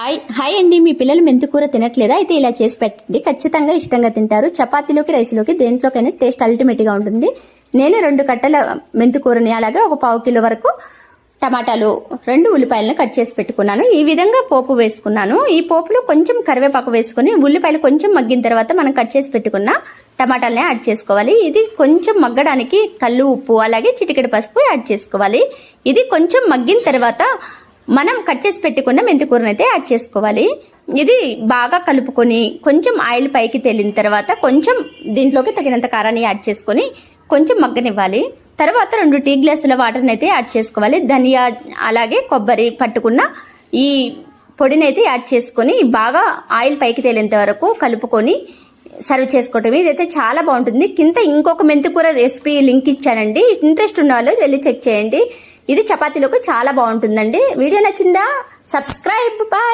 Hi hi అండి. మీ పిల్లలు మెంతికూర తినట్లేదా? అయితే ఇలా చేసి పెట్టండి. ఖచ్చితంగా ఇష్టంగా తింటారు. చపాతీలోకి రైస్లోకి దేంట్లోకైనా టేస్ట్ అల్టిమేట్గా ఉంటుంది. నేను రెండు కట్టల మెంతికూరని అలాగే ఒక పావు కిలో వరకు టమాటాలు రెండు ఉల్లిపాయలను కట్ చేసి పెట్టుకున్నాను. ఈ విధంగా పోపు వేసుకున్నాను. ఈ పోపులో కొంచెం కరివేపాకు వేసుకుని ఉల్లిపాయలు కొంచెం మగ్గిన తర్వాత మనం కట్ చేసి పెట్టుకున్న టమాటాలని యాడ్ చేసుకోవాలి. ఇది కొంచెం మగ్గడానికి కళ్ళు ఉప్పు అలాగే చిటికెడు పసుపు యాడ్ చేసుకోవాలి. ఇది కొంచెం మగ్గిన తర్వాత మనం కట్ చేసి పెట్టుకున్న మెంతికూరను అయితే యాడ్ చేసుకోవాలి. ఇది బాగా కలుపుకొని కొంచెం ఆయిల్ పైకి తేలిన తర్వాత కొంచెం దీంట్లోకి తగినంత కారాన్ని యాడ్ చేసుకొని కొంచెం మగ్గనివ్వాలి. తర్వాత రెండు టీ గ్లాసుల వాటర్ని అయితే యాడ్ చేసుకోవాలి. ధనియా అలాగే కొబ్బరి పట్టుకున్న ఈ పొడిని అయితే యాడ్ చేసుకొని బాగా ఆయిల్ పైకి తేలేంత వరకు కలుపుకొని సర్వ్ చేసుకోవటం. ఇదైతే చాలా బాగుంటుంది. కింద ఇంకొక మెంతికూర రెసిపీ లింక్ ఇచ్చానండి. ఇంట్రెస్ట్ ఉన్న వాళ్ళు వెళ్ళి చెక్ చేయండి. ఇది చపాతీలోకి చాలా బాగుంటుందండి. వీడియో నచ్చిందా? Subscribe bye